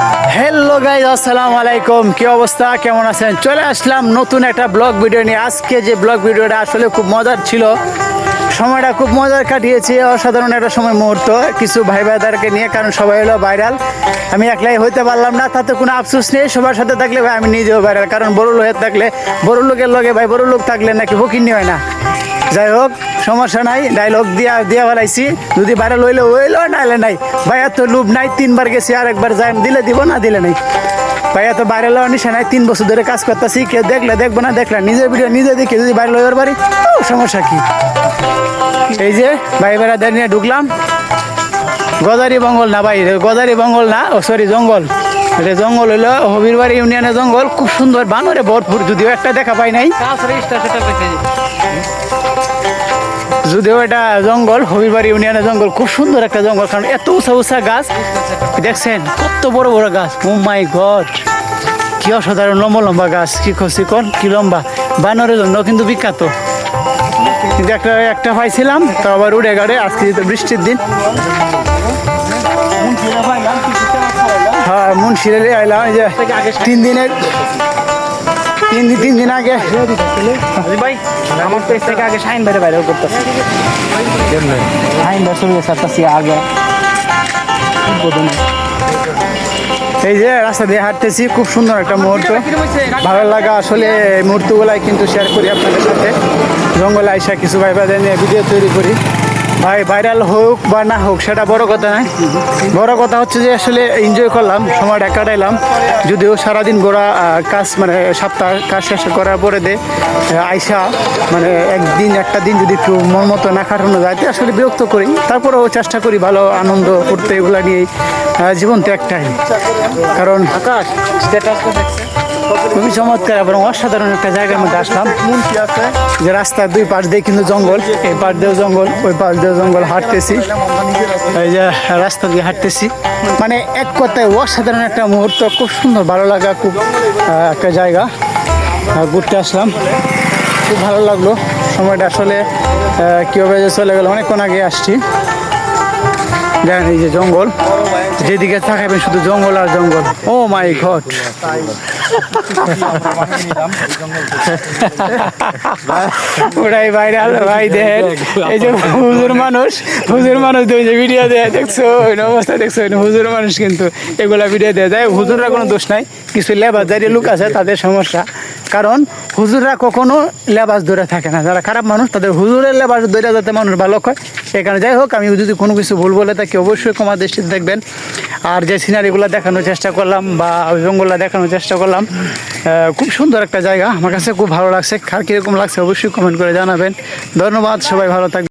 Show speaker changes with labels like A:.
A: Hello guys আসসালামু আলাইকুম। কি অবস্থা? কেমন আছেন? চলে আসলাম নতুন একটা ব্লগ ভিডিও নিয়ে। আজকে যে ব্লগ ভিডিওটা আসলে খুব মজার ছিল, সময়টা খুব মজার কাটিয়েছি। অসাধারণ একটা সময় মুহূর্ত, কিছু ভাই ভাইদারকে নিয়ে, কারণ সবাই হলো ভাইরাল আমি একলাই হইতে পারলাম না, তাতে কোনো আফসোস নেই। সবার সাথে থাকলে ভাই, আমি নিজেও ভাইরাল কারণ বড় লোকের থাকলে, বড় লোকের লগে ভাই, বড় লোক থাকলে নাকি ফকিরনি হয় না। যাই হোক সমস্যা নাই ডায়লগ দিয়া দিয়া ফেলাইছি। যদি বাইরে লইলে ওইলো নাইলে নাই। ভাইয়া তো লুব নাই, তিনবার গেছি আর একবার যাই দিলে দিব না, দিলে নাই। ভাইয়া তো বাইরে লওয়ার নিশা নাই, তিন বছর ধরে কাজ করতেছি, কেউ দেখলে দেখব না, দেখলে নিজের ভিডিও নিজে দেখে যদি বাইরে লইবার পারি সমস্যা কি? এই যে, ভাই বেড়া নিয়ে ঢুকলাম। গজারি বঙ্গল না ভাই, গজারি বঙ্গল না, ও সরি জঙ্গল। এটা জঙ্গল হইল হবিরবাড়ি ইউনিয়নের জঙ্গল। খুব সুন্দর বানরে ভরপুর যদিও একটা দেখা পাই নাই। যদিও এটা জঙ্গল হবিরবাড়ি ইউনিয়নের জঙ্গল খুব সুন্দর একটা জঙ্গল কারণ এত উঁচা উঁচা গাছ। দেখছেন কত বড় বড় গাছ। ও মাই গড কি অসাধারণ লম্বা লম্বা গাছ কি খসি কোন কি লম্বা। বানরের জন্য কিন্তু বিখ্যাত। কিন্তু একটা একটা পাইছিলাম তো আবার উড়ে গাড়ে আজকে যেহেতু বৃষ্টির দিন। হ্যাঁ মুন্সিরে আইলাম এই যে তিন দিনের তিন দিন তিন দিন আগে।
B: ভাই আমার পেজ থেকে আগে শাইন বাইরে বাইরে করতেছে। শাইন বাইরে শুরু করতেছি আগে।
A: এই যে রাস্তা দিয়ে হাঁটতেছি খুব সুন্দর একটা মুহূর্ত। ভালো লাগা আসলে এই মুহূর্তগুলাই কিন্তু শেয়ার করি আপনাদের সাথে। জঙ্গলে আইসা কিছু ভাই ভাইদের নিয়ে ভিডিও তৈরি করি। ভাই ভাইরাল হোক বা না হোক সেটা বড় কথা নয়। বড় কথা হচ্ছে যে আসলে এনজয় করলাম সময়টা কাটাইলাম। যদিও সারাদিন গোড়া কাজ মানে সপ্তাহ কাজ শেষ করার পরে দে আইসা মানে একদিন একটা দিন যদি একটু মন মতো না কাটানো যায় আসলে বিরক্ত করি। তারপরেও চেষ্টা করি ভালো আনন্দ করতে এগুলা আহ, জীবন তো একটাই কারণ
B: আকাশ স্ট্যাটাস দেখছে।
A: খুবই চমৎকার এবং অসাধারণ একটা জায়গার মধ্যে আসলাম। যে রাস্তার দুই পাশ দিয়ে কিন্তু জঙ্গল এই পাশ দিয়েও জঙ্গল ওই পাশ দিয়েও জঙ্গল হাঁটতেছি। এই যে রাস্তা দিয়ে হাঁটতেছি। মানে এক কথায় অসাধারণ একটা মুহূর্ত খুব সুন্দর ভালো লাগা খুব একটা জায়গা। ঘুরতে আসলাম। খুব ভালো লাগল। সময়টা আসলে কীভাবে যে চলে গেল অনেকক্ষণ আগে আসছি। দেখেন এই যে জঙ্গল। যেদিকে তাকাবেন শুধু জঙ্গল আর জঙ্গল। ও মাই ঘট ওটাই বাইরে আলো ভাই দেন এই যে হুজুর মানুষ হুজুর মানুষ দুই যে ভিডিও দেয়, দেখছ? ওই অবস্থা, দেখছ? হুজুর মানুষ কিন্তু এগুলা ভিডিও দেয়। দেয় হুজুররা কোনো দোষ নাই। কিছু লেবার দাঁড়িয়ে লোক আছে, তাদের সমস্যা। কারণ হুজুররা কখনো লেবাস ধরে থাকে না। যারা খারাপ মানুষ, তাদের হুজুরের লেবাস ধরে যাতে মানুষ ভালো হয় এখানে যাই হোক, আমি যদি কোনো কিছু ভুল বলে থাকি, অবশ্যই ক্ষমা দৃষ্টিতে দেখবেন। আর যে সিনারিগুলো দেখানোর চেষ্টা করলাম বা জঙ্গলটা দেখানোর চেষ্টা করলাম খুব সুন্দর একটা জায়গা। আমার কাছে খুব ভালো লাগছে। কীরকম লাগছে অবশ্যই কমেন্ট করে জানাবেন। ধন্যবাদ, সবাই ভালো থাকবেন।